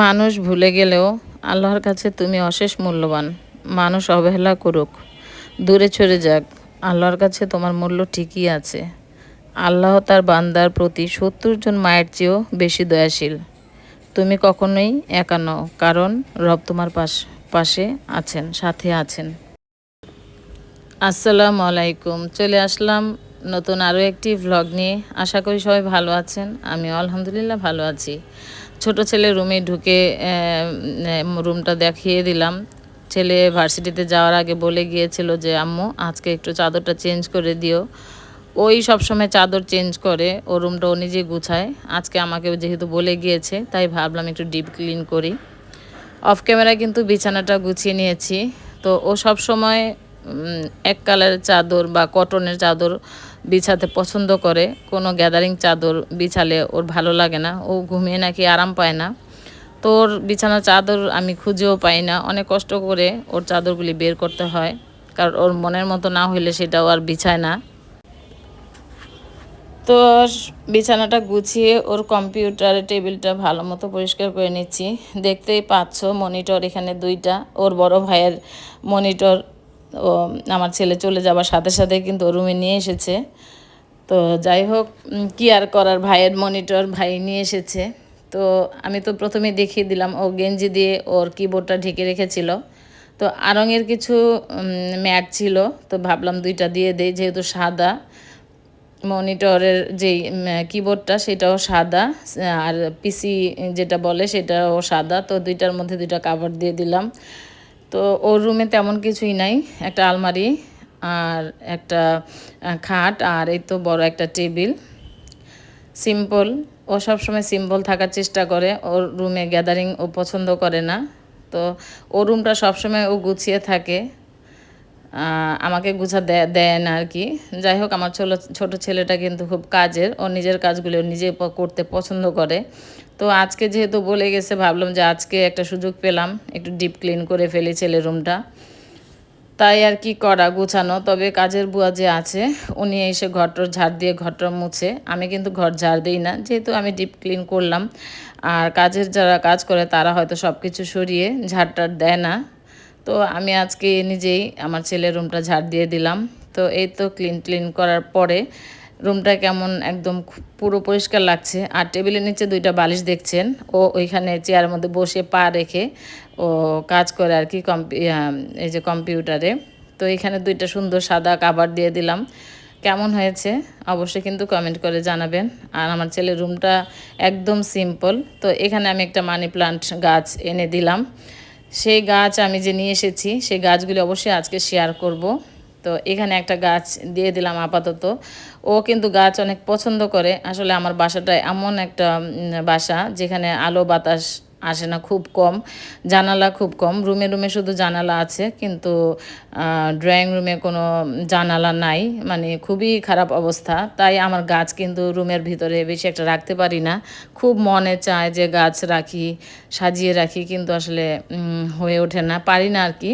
মানুষ ভুলে গেলেও আল্লাহর কাছে তুমি অশেষ মূল্যবান। মানুষ অবহেলা করুক। দূরে সরে যাক। আল্লাহর কাছে তোমার মূল্য ঠিকই আছে। আল্লাহ তার বান্দার প্রতি সত্তর জন মায়ের চেয়েও বেশি দয়াশীল। তুমি কখনোই একা কারণ রব তোমার পাশ, পাশে আছেন, সাথে আছেন। আসসালামু আলাইকুম। চলে আসলাম নতুন আরও একটি ভ্লগ নিয়ে। আশা করি সবাই ভালো আছেন। আমি আলহামদুলিল্লাহ ভালো আছি। ছোট ছেলে রুমে ঢুকে রুমটা দেখিয়ে দিলাম। ছেলে ভার্সিটিতে যাওয়ার আগে বলে গিয়েছিল যে, আম্মু, আজকে একটু চাদরটা চেঞ্জ করে দিও। ওই সব সময় চাদর চেঞ্জ করে, ও রুমটা ও নিজে গুছায়। আজকে আমাকে যেহেতু বলে গিয়েছে, তাই ভাবলাম একটু ডিপ ক্লিন করি। অফ ক্যামেরায় কিন্তু বিছানাটা গুছিয়ে নিয়েছি। তো ও সব সময় এক কালারের চাদর বা কটনের চাদর বিছাতে পছন্দ করে। কোনো গ্যাদারিং চাদর বিছালে ওর ভালো লাগে না। ও ঘুমিয়ে নাকি আরাম পায় না। তোর বিছানার চাদর আমি খুঁজেও পাই না। অনেক কষ্ট করে ওর চাদরগুলি বের করতে হয়। কারণ ওর মনের মতো না হইলে সেটাও আর বিছায় না। তো বিছানাটা গুছিয়ে ওর কম্পিউটার টেবিলটা ভালো মতো পরিষ্কার করে নিচ্ছি। দেখতেই পাচ্ছ মনিটর এখানে দুইটা। ওর বড় ভাইয়ের মনিটর ও আমার ছেলে চলে যাবার সাথে সাথে কিন্তু রুমে নিয়ে এসেছে। তো যাই হোক কি আর করার? ভাইয়ের মনিটর ভাই নিয়ে এসেছে। তো আমি তো প্রথমে দেখিয়ে দিলাম, ও গেঞ্জি দিয়ে ওর কিবোর্ডটা ঢেকে রেখেছিল। তো আরঙের কিছু ম্যাট ছিল, তো ভাবলাম দুইটা দিয়ে দেই, যেহেতু সাদা। মনিটরের যেই কিবোর্ডটা সেটাও সাদা। আর পিসি যেটা বলে, সেটাও সাদা। তো দুইটার মধ্যে দুইটা কাভার দিয়ে দিলাম। তো ওর রুমে তেমন কিছুই নাই, একটা আলমারি আর একটা খাট আর এই তো বড় একটা টেবিল। সিম্পল ও সবসময় সিম্পল থাকার চেষ্টা করে, ওর রুমে গ্যাদারিং ও পছন্দ করে না। তো ও রুমটা সবসময় ও গুছিয়ে থাকে আমাকে গুছা দেয় না আর কি। যাই হোক, আমার ছোটো ছোটো ছেলেটা কিন্তু খুব কাজের, ও নিজের কাজগুলো নিজে করতে পছন্দ করে। তো আজকে যেহেতু বলে গেছে, ভাবলাম যে আজকে একটা সুযোগ পেলাম, একটু ডিপ ক্লিন করে ফেলি ছেলের রুমটা তাই আর কি করা, গুছানো। তবে কাজের বুয়া যে আছে, উনি এসে ঘরটর ঝাড় দিয়ে ঘরটর মুছে। আমি কিন্তু ঘর ঝাড় দিই না, যেহেতু আমি ডিপ ক্লিন করলাম। আর কাজের যারা কাজ করে, তারা হয়তো সব কিছু সরিয়ে ঝাড়টার দেয় না। তো আমি আজকে নিজেই আমার ছেলের রুমটা ঝাড় দিয়ে দিলাম। তো এই তো ক্লিন ক্লিন করার পরে রুমটা কেমন একদম পুরো পরিষ্কার লাগছে। আর টেবিলের নিচে দুইটা বালিশ দেখছেন। ও ওইখানে চেয়ারের মধ্যে বসে পা রেখে ও কাজ করে আর কি এই যে কম্পিউটারে। তো এখানে দুইটা সুন্দর সাদা কাবার দিয়ে দিলাম। কেমন হয়েছে? অবশ্যই কিন্তু কমেন্ট করে জানাবেন। আর আমার ছেলের রুমটা একদম সিম্পল। তো এখানে আমি একটা মানি প্লান্ট গাছ এনে দিলাম। সেই গাছ আমি যে নিয়ে এসেছি, সেই গাছগুলি অবশ্যই আজকে শেয়ার করব। তো এখানে একটা গাছ দিয়ে দিলাম আপাতত। ও কিন্তু গাছ অনেক পছন্দ করে। আসলে আমার বাসাটা এমন একটা বাসা যেখানে আলো বাতাস আসে না, খুব কম। জানালা খুব কম। রুমে রুমে শুধু জানালা আছে, কিন্তু ড্রয়িং রুমে কোনো জানালা নাই। মানে খুবই খারাপ অবস্থা। তাই আমার গাছ কিন্তু রুমের ভিতরে বেশি একটা রাখতে পারি না। খুব মনে চায় যে গাছ রাখি, সাজিয়ে রাখি, কিন্তু আসলে হয়ে ওঠে না। পারি না আর কি।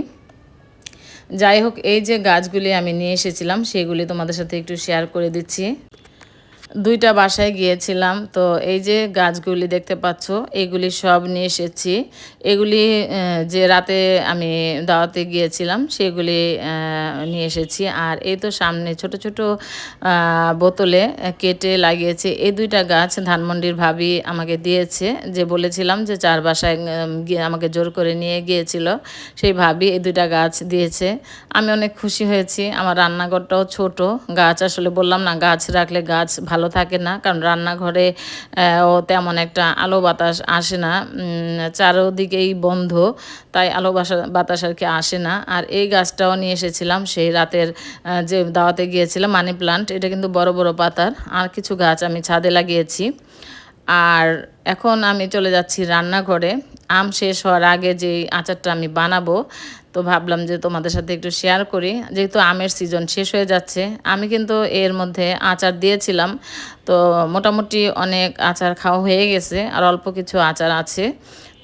যাই হোক, এই যে গাছগুলি আমি নিয়ে এসেছিলাম, সেগুলি তোমাদের সাথে একটু শেয়ার করে দিচ্ছি। দুইটা বাসায় গিয়েছিলাম। তো এই যে গাছগুলি দেখতে পাচ্ছ, এগুলি সব নিয়ে এসেছি। এগুলি যে রাতে আমি দাওয়াতে গিয়েছিলাম, সেগুলি নিয়ে এসেছি। আর এই তো সামনে ছোট ছোট বোতলে কেটে লাগিয়েছে। এই দুইটা গাছ ধানমন্ডির ভাবি আমাকে দিয়েছে, যে বলেছিলাম যে চার বাসায় গিয়ে আমাকে জোর করে নিয়ে গিয়েছিল। সেই ভাবি এই দুইটা গাছ দিয়েছে। আমি অনেক খুশি হয়েছি। আমার রান্নাঘরটাও ছোট। গাছ আসলে বললাম না, গাছ রাখলে গাছ ভালো ভালো থাকে না। কারণ রান্নাঘরে ও তেমন একটা আলো বাতাস আসে না। চারোদিকেই বন্ধ, তাই আলো বাতাস আর কি আসে না। আর এই গাছটাও নিয়ে এসেছিলাম, সেই রাতের যে দাওয়াতে গিয়েছিলাম, মানি প্লান্ট, এটা কিন্তু বড় বড় পাতার। আর কিছু গাছ আমি ছাদে লাগিয়েছি। আর এখন আমি চলে যাচ্ছি রান্নাঘরে। আম শেষ হওয়ার আগে যে আচারটা আমি বানাবো তো ভাবলাম যে তোমাদের সাথে একটু শেয়ার করি। যেহেতু আমের সিজন শেষ হয়ে যাচ্ছে, আমি কিন্তু এর মধ্যে আচার দিয়েছিলাম। তো মোটামুটি অনেক আচার খাওয়া হয়ে গেছে আর অল্প কিছু আচার আছে।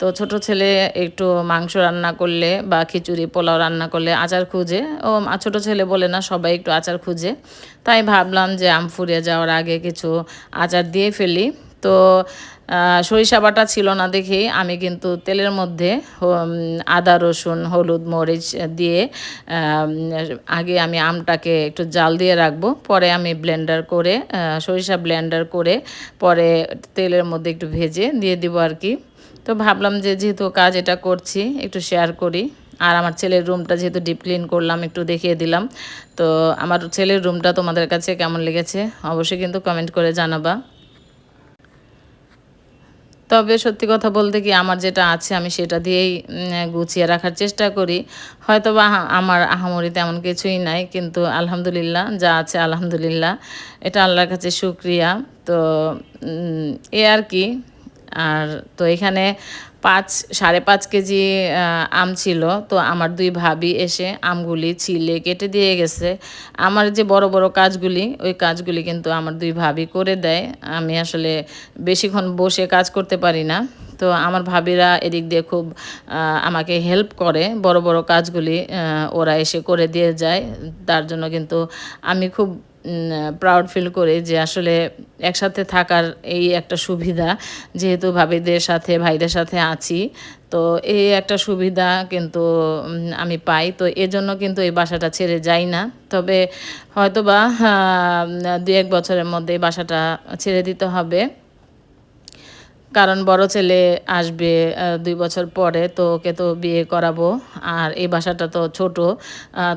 তো ছোট ছেলে একটু মাংস রান্না করলে বা খিচুড়ি, পোলাও রান্না করলে আচার খুঁজে। ও ছোট ছেলে বলে না, সবাই একটু আচার খুঁজে। তাই ভাবলাম যে আম ফুরিয়ে যাওয়ার আগে কিছু আচার দিয়ে ফেলি। তো সরিষা বাটা ছিল না দেখেই আমি কিন্তু তেলের মধ্যে আদা, রসুন, হলুদ, মরিচ দিয়ে আগে আমি আমটাকে একটু জাল দিয়ে রাখব। পরে আমি ব্লেন্ডার করে সরিষা ব্লেন্ডার করে পরে তেলের মধ্যে একটু ভেজে দিয়ে দিব আর কি। তো ভাবলাম যে যেহেতু কাজ এটা করছি, একটু শেয়ার করি। আর আমার ছেলের রুমটা যেহেতু ডিপ ক্লিন করলাম, একটু দেখিয়ে দিলাম। তো আমার ছেলের রুমটা তোমাদের কাছে কেমন লেগেছে অবশ্যই কিন্তু কমেন্ট করে জানাবা। তবে সত্যি কথা বলতে কি আমার যেটা আছে আমি সেটা দিয়েই গুছিয়ে রাখার চেষ্টা করি। হয়তো বা আমার আহামরি তেমন কিছুই নাই, কিন্তু আলহামদুলিল্লাহ যা আছে আলহামদুলিল্লাহ। এটা আল্লাহর কাছে সুক্রিয়া তো এ আর কি। আর তো এখানে পাঁচ, সাড়ে পাঁচ কেজি আম ছিল। তো আমার দুই ভাবি এসে আমগুলি ছিলে, কেটে দিয়ে গেছে। আমার যে বড় বড় কাজগুলি, ওই কাজগুলি কিন্তু আমার দুই ভাবি করে দেয়। আমি আসলে বেশিক্ষণ বসে কাজ করতে পারি না। তো আমার ভাবিরা এদিক দিয়ে খুব আমাকে হেল্প করে। বড় বড় কাজগুলি ওরা এসে করে দিয়ে যায়। তার জন্য কিন্তু আমি খুব প্রাউড ফিল করে যে আসলে একসাথে থাকার এই একটা সুবিধা, যেহেতু ভাবিদের সাথে, ভাইদের সাথে আছি, তো এই একটা সুবিধা কিন্তু আমি পাই। তো এজন্য কিন্তু এই বাসাটা ছেড়ে যাই না। তবে হয়তোবা দু এক বছরের মধ্যে এই বাসাটা ছেড়ে দিতে হবে। কারণ বড় ছেলে আসবে দুই বছর পরে তো ওকে তো বিয়ে করাবো। আর এই বাসাটা তো ছোট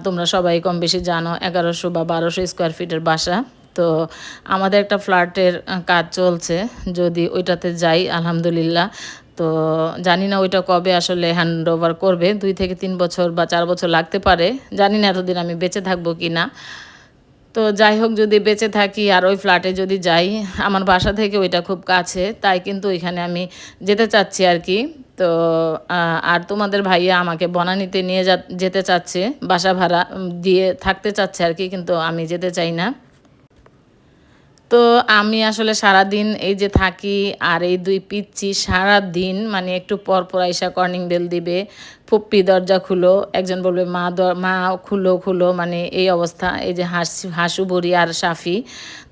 তোমরা সবাই কম বেশি জানো এগারোশো বা বারোশো স্কোয়ার ফিটের বাসা। তো আমাদের একটা ফ্ল্যাটের কাজ চলছে, যদি ওইটাতে যাই, আলহামদুলিল্লাহ। তো জানি না ওইটা কবে আসলে হ্যান্ড ওভার করবে, দুই থেকে তিন বছর বা চার বছর লাগতে পারে। জানি না এতদিন আমি বেঁচে থাকব কি না তো যাই হোক, যদি বেঁচে থাকি আর ওই ফ্ল্যাটে যদি যাই, আমার বাসা থেকে ওইটা খুব কাছে, তাই কিন্তু ওইখানে আমি যেতে চাচ্ছি আর কি। তো আর তোমাদের ভাইয়া আমাকে বনানিতে নিয়ে যেতে চাচ্ছে, বাসা ভাড়া দিয়ে থাকতে চাচ্ছে আর কি, কিন্তু আমি যেতে চাই না। তো আমি আসলে সারা দিন এই যে থাকি আর এই দুই পিচ্ছি সারা দিন মানে একটু পর পর আইসা কর্নিং বেল দিবে ফুপ্পি দরজা খুলো, একজন বলবে, মা দ- মা খুলো খুলো। মানে এই অবস্থা, এই যে হাস, হাসু বড়ি আর সাফি।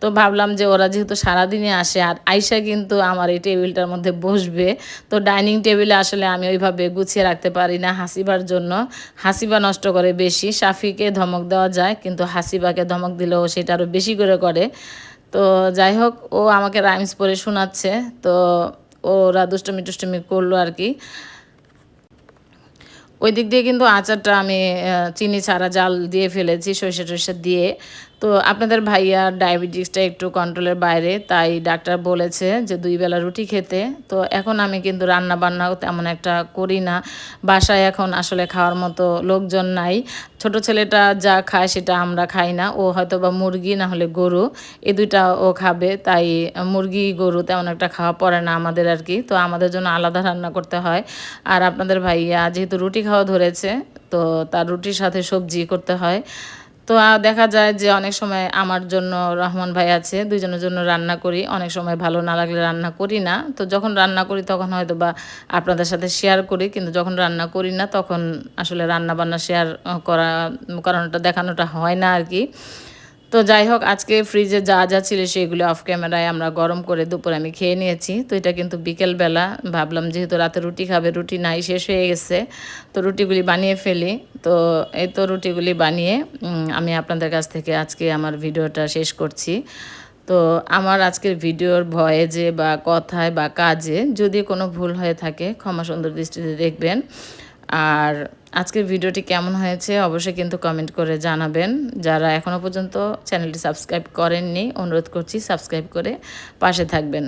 তো ভাবলাম যে ওরা যেহেতু সারাদিনে আসে আর আইসা কিন্তু আমার এই টেবিলটার মধ্যে বসবে, তো ডাইনিং টেবিলে আসলে আমি ওইভাবে গুছিয়ে রাখতে পারি না হাসিবার জন্য। হাসিবা নষ্ট করে বেশি, সাফিকে ধমক দেওয়া যায়, কিন্তু হাসিবাকে ধমক দিলেও সেটা আরও বেশি করে করে। তো যাই হোক, ও আমাকে রাইমস পরে শোনাচ্ছে, তো ওরা দুষ্টমি টুষ্টমি করল আর কি। ওই দিক দিয়ে কিন্তু আচারটা আমি চিনি ছাড়া জাল দিয়ে ফেলেছি সরিষা টরিষা দিয়ে। তো আপনাদের ভাইয়া ডায়াবেটিসটা একটু কন্ট্রোলের বাইরে, তাই ডাক্তার বলেছে যে দুই বেলা রুটি খেতে। তো এখন আমি কিন্তু রান্না বান্নাও তেমন একটা করি না। বাসায় এখন আসলে খাওয়ার মতো লোকজন নাই। ছোট ছেলেটা যা খায় সেটা আমরা খাই না। ও হয়তো বা মুরগি না হলে গরু। এ দুইটা ও খাবে, তাই মুরগি, গরু তেমন একটা খাওয়া পড়ে না আমাদের আর কি। তো আমাদের জন্য আলাদা রান্না করতে হয়। আর আপনাদের ভাইয়া যেহেতু রুটি খাওয়া ধরেছে, তো তার রুটির সাথে সবজি করতে হয়। তো দেখা যায় যে অনেক সময় আমার জন্য রহমান ভাই আছে দুজনের জন্য রান্না করি। অনেক সময় ভালো না লাগলে রান্না করি না। তো যখন রান্না করি তখন হয়তো বা আপনাদের সাথে শেয়ার করি, কিন্তু যখন রান্না করি না তখন আসলে রান্না বান্না শেয়ার করা, কারণটা দেখানোটা হয় না আর কি। তো যাই হোক, আজকে ফ্রিজে যা যা ছিল সেগুলো অফ ক্যামেরায় আমরা গরম করে দুপুরে আমি খেয়ে নিয়েছি। তো এটা কিন্তু বিকেলবেলা, ভাবলাম যেহেতু রাতে রুটি খাবে, রুটি নাই, শেষ হয়ে গেছে, তো রুটিগুলি বানিয়ে ফেলি। তো এই তো রুটিগুলি বানিয়ে আমি আপনাদের কাছ থেকে আজকে আমার ভিডিওটা শেষ করছি। তো আমার আজকের ভিডিওর ভয়েজে বা কথায় বা কাজে যদি কোনো ভুল হয়ে থাকে, ক্ষমা সুন্দর দৃষ্টিতে দেখবেন। আর আজকের ভিডিওটি কেমন হয়েছে অবশ্যই কিন্তু কমেন্ট করে জানাবেন। যারা এখনও পর্যন্ত চ্যানেলটি সাবস্ক্রাইব করেননি, অনুরোধ করছি সাবস্ক্রাইব করে পাশে থাকবেন।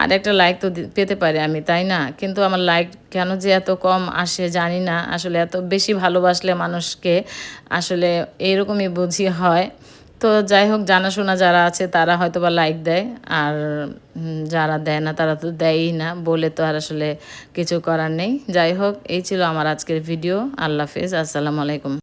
আর একটা লাইক তো পেতে পারি আমি, তাই না? কিন্তু আমার লাইক কেন যে এত কম আসে জানি না। আসলে এত বেশি ভালোবাসলে মানুষকে আসলে এইরকমই বুঝি হয়। তো যাই হোক, জানাশোনা যারা আছে তারা হয়তো বা লাইক দেয়। আর যারা দেয় না তারা তো দেয়ই না, বলে তো আর আসলে কিছু করার নেই। যাই হোক, এই ছিল আমার আজকের ভিডিও আল্লাহ হাফেজ। আসসালামু আলাইকুম।